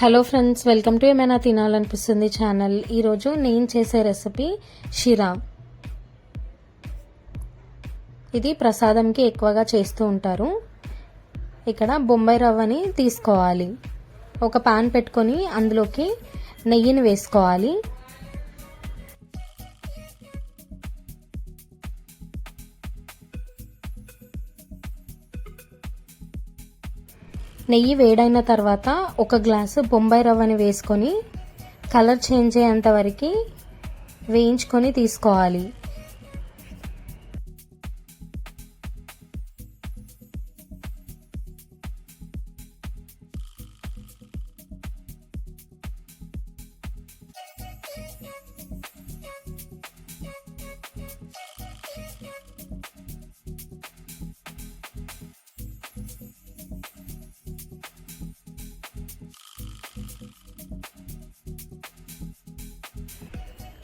Hello friends welcome to ఏమైనా తినాలనిపిస్తుంది channel ఈరోజు నేను చేసే రెసిపీ షిరా. ఇది ప్రసాదంకి ఎక్కువగా చేస్తూ ఉంటారు. ఇక్కడ బొంబాయి రవ్వని తీసుకోవాలి. ఒక పాన్ పెట్టుకొని అందులోకి నెయ్యిని వేసుకోవాలి. నెయ్యి వేడైన తర్వాత ఒక గ్లాసు బొంబాయి రవ్వని వేసుకొని కలర్ చేంజ్ అయ్యేంత వరకు వేయించుకొని తీసుకోవాలి.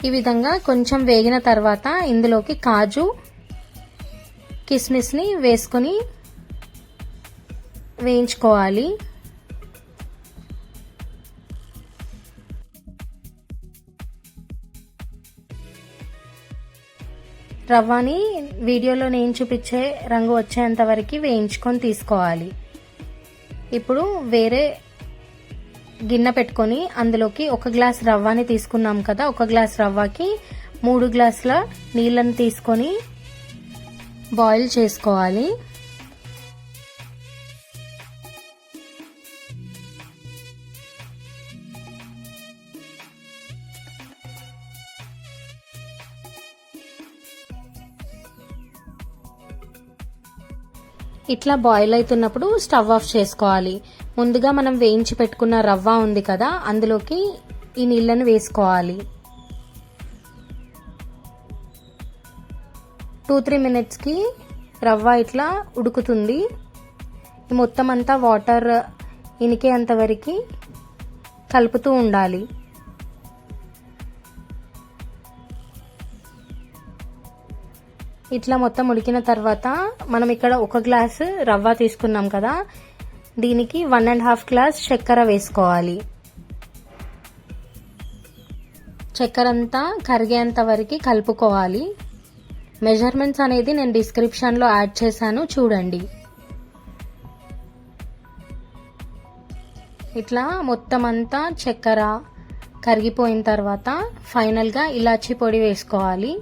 ఈ విధంగా కొంచెం వేగిన తర్వాత ఇందులోకి కాజు కిస్మిస్ని వేసుకొని వేయించుకోవాలి. రవ్వని వీడియోలో నేను చూపించే రంగు వచ్చేంత వరకు వేయించుకొని తీసుకోవాలి. ఇప్పుడు వేరే గిన్నె పెట్టుకొని అందులోకి ఒక గ్లాస్ రవ్వని తీసుకున్నాం కదా ఒక గ్లాస్ రవ్వకి మూడు గ్లాసుల నీళ్ళని తీసుకొని బాయిల్ చేసుకోవాలి. ఇట్లా బాయిల్ అవుతున్నప్పుడు స్టవ్ ఆఫ్ చేసుకోవాలి. ముందుగా మనం వేయించి పెట్టుకున్న రవ్వ ఉంది కదా అందులోకి ఈ నీళ్ళను వేసుకోవాలి. టూ త్రీ మినిట్స్కి రవ్వ ఇట్లా ఉడుకుతుంది. మొత్తం అంతా వాటర్ ఇనికే అంతవరకు కలుపుతూ ఉండాలి. ఇట్లా మొత్తం ఉడికిన తర్వాత మనం ఇక్కడ ఒక గ్లాసు రవ్వ తీసుకున్నాం కదా. దీనికి వన్ అండ్ హాఫ్ గ్లాస్ చక్కెర వేసుకోవాలి. చక్కెర అంతా కరిగేంత వరకు కలుపుకోవాలి. మెజర్మెంట్స్ అనేది నేను డిస్క్రిప్షన్లో యాడ్ చేశాను చూడండి. ఇట్లా మొత్తం అంతా చక్కెర కరిగిపోయిన తర్వాత ఫైనల్గా ఇలాచీ పొడి వేసుకోవాలి.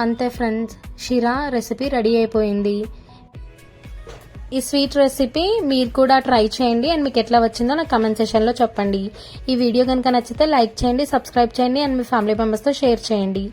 అంతే ఫ్రెండ్స్. షిరా రెసిపీ రెడీ అయిపోయింది. ఈ స్వీట్ రెసిపీ మీరు కూడా ట్రై చేయండి. అండ్ మీకు ఎట్లా వచ్చిందో నాకు కమెంట్ సెషన్లో చెప్పండి. ఈ వీడియో కనుక నచ్చితే లైక్ చేయండి సబ్స్క్రైబ్ చేయండి అండ్ మీ ఫ్యామిలీ మెంబర్స్తో షేర్ చేయండి.